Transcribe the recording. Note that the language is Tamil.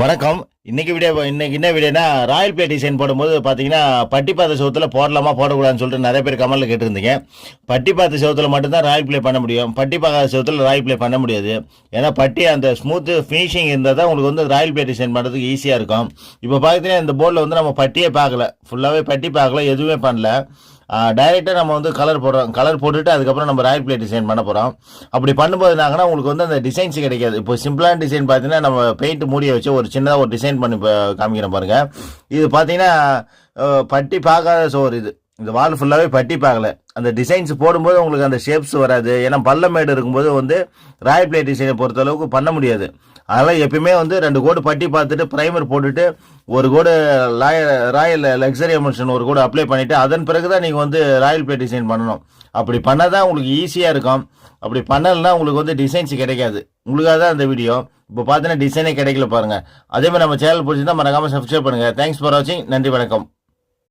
வணக்கம். இன்னைக்கு வீடியோ இன்னைக்கு என்ன வீடியோனா ராயல் பிளே டிசைன் போடும்போது பார்த்தீங்கன்னா பட்டி பாத்த சவுத்தில் போடலாமா போடக்கூடாதுன்னு சொல்லிட்டு நிறைய பேர் கமலில் கேட்டிருந்தீங்க. பட்டி பாத்த சவுத்தில் மட்டும்தான் ராயல் பிளே பண்ண முடியும். பட்டி பார்க்காத சவுத்தில் ராயல் பிளே பண்ண முடியாது. ஏன்னா பட்டி அந்த ஸ்மூத்து ஃபினிஷிங் இருந்தால் தான் உங்களுக்கு வந்து ராயல் பிளே டிசைன் பண்ணுறதுக்கு ஈஸியாக இருக்கும். இப்போ பார்த்தீங்கன்னா இந்த போர்டில் வந்து நம்ம பட்டியே பார்க்கல ஃபுல்லாகவே பட்டி பார்க்கல எதுவுமே பண்ணல. டைரெக்டாக நம்ம வந்து கலர் போடுறோம். கலர் போட்டுட்டு அதுக்கப்புறம் நம்ம ராயல் பிளே டிசைன் பண்ண போகிறோம் அப்படி பண்ணும்போது நாங்கன்னா உங்களுக்கு வந்து அந்த டிசைன்ஸ் கிடைக்காது. இப்போ சிம்பிளான டிசைன் பார்த்தீங்கன்னா நம்ம பெயிண்ட் மூடியை வச்சு ஒரு சின்னதாக ஒரு டிசைன் பண்ணி காமிக்கிறேன் பாருங்கள் இது பார்த்தீங்கன்னா பட்டி பார்க்காத சோறு இது. இந்த வால் ஃபுல்லாகவே பட்டி பார்க்கல அந்த டிசைன்ஸ் போடும்போது உங்களுக்கு அந்த ஷேப்ஸ் வராது. ஏன்னா பள்ளமேடு இருக்கும்போது வந்து ராயல் பிளே டிசைனை பொறுத்த அளவுக்கு பண்ண முடியாது. அதனால் எப்பயுமே வந்து ரெண்டு கோடு பட்டி பார்த்துட்டு ப்ரைமர் போட்டுட்டு ஒரு கோடு லாய ராயல் லக்ஸரி எமோஷன் ஒரு கோடு அப்ளை பண்ணிவிட்டு அதன் பிறகு தான் நீங்கள் வந்து ராயல் பிளே டிசைன் பண்ணணும். அப்படி பண்ணால் தான் உங்களுக்கு ஈஸியாக இருக்கும். அப்படி பண்ணலைன்னா உங்களுக்கு வந்து டிசைன்ஸ் கிடைக்காது. உங்களுக்காக தான் அந்த வீடியோ இப்போ பார்த்தீங்கன்னா டிசைனே கிடைக்கல பாருங்கள் அதே மாதிரி நம்ம சேனல் பிடிச்சிருந்தா மறக்காமல் சப்ஸ்கிரைப் பண்ணுங்கள் தேங்க்ஸ் ஃபார் வாட்சிங் நன்றி வணக்கம்.